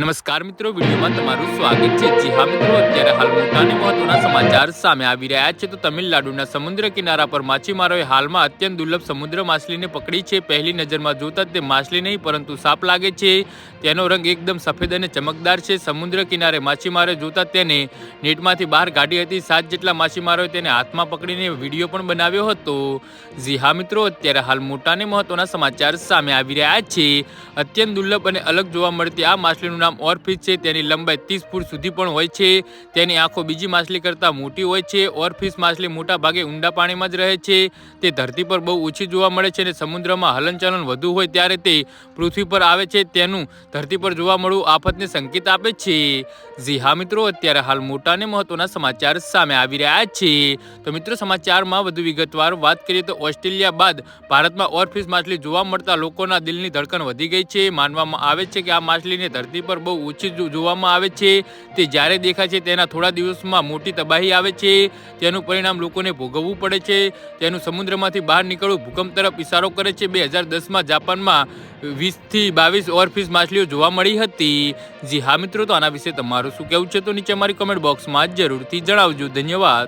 નમસ્કાર મિત્રો, વિડીયોમાં તમારું સ્વાગત છે. જી હા મિત્રો, અત્યારે હાલ મોટા મહત્વના સમાચાર સામે આવી રહ્યા છે. તો તમિલનાડુના સમુદ્ર કિનારા પર માછીમારોએ હાલમાં અત્યંત દુર્લભ સમુદ્ર માછલીને પકડી છે. પહેલી નજરમાં જોતા તે માછલી નહીં, પરંતુ સાપ લાગે છે. તેનો રંગ એકદમ સફેદ અને ચમકદાર છે. સમુદ્ર કિનારે માછીમારો જોતા તેને નેટમાંથી બહાર કાઢી હતી. સાત જેટલા માછીમારોએ તેને હાથમાં પકડીને વીડિયો પણ બનાવ્યો હતો. જી હા મિત્રો, અત્યારે હાલ મોટા મહત્વના સમાચાર સામે આવી રહ્યા છે. અત્યંત દુર્લભ અને અલગ જોવા મળતી આ માછલીનું નામ ઓરફિશ છે. તેની લંબાઈ ત્રીસ ફૂટ સુધી પણ હોય છે. તેની આંખો બીજી માછલી કરતાં મોટી હોય છે. ઓરફિશ માછલી મોટા ભાગે ઊંડા પાણીમાં જ રહે છે. તે ધરતી પર બહુ ઓછી જોવા મળે છે અને સમુદ્રમાં હલનચલન વધુ હોય ત્યારે તે પૃથ્વી પર આવે છે. તેનું ધરતી પર જોવા મળવું આફતને સંકેત આપે છે. જી હા મિત્રો, અત્યારે હાલ મોટા અને મહત્વના સમાચાર સામે આવી રહ્યા છે. તો મિત્રો, સમાચારમાં વધુ વિગતવાર વાત કરીએ તો ઓસ્ટ્રેલિયા બાદ ભારતમાં ઓરફિશ માછલી જોવા મળતા લોકોના દિલની ધડકન વધી ગઈ છે. માનવામાં આવે છે કે આ માછલીને ધરતી પર બહુ ઓછી જોવામાં આવે છે. તે જ્યારે દેખાય છે તેના થોડા દિવસમાં મોટી તબાહી આવે છે. તેનું પરિણામ લોકોને ભોગવવું પડે છે. તેનું સમુદ્રમાંથી બહાર નીકળવું ભૂકંપ તરફ ઇશારો કરે છે. બે હજાર દસમાં જાપાનમાં વીસથી બાવીસ ઓરફિશ માછલીઓ જોવા મળી હતી. જી હા મિત્રો, તો આના વિશે તમારું શું કહેવું છે? તો નીચે અમારી કમેન્ટ બોક્સમાં જરૂરથી જણાવજો. ધન્યવાદ.